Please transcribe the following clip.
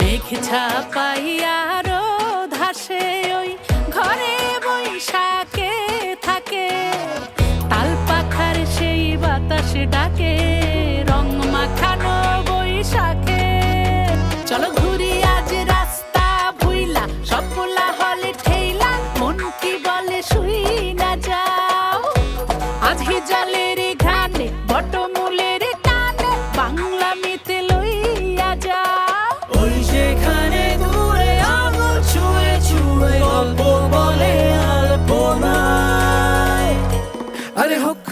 মেঘ ছাপাইয়া রোদ ধাসে ওই ঘরে বৈশাখে থাকে। তাল পাখার সেই বাতাসে ডাকে। আরে হক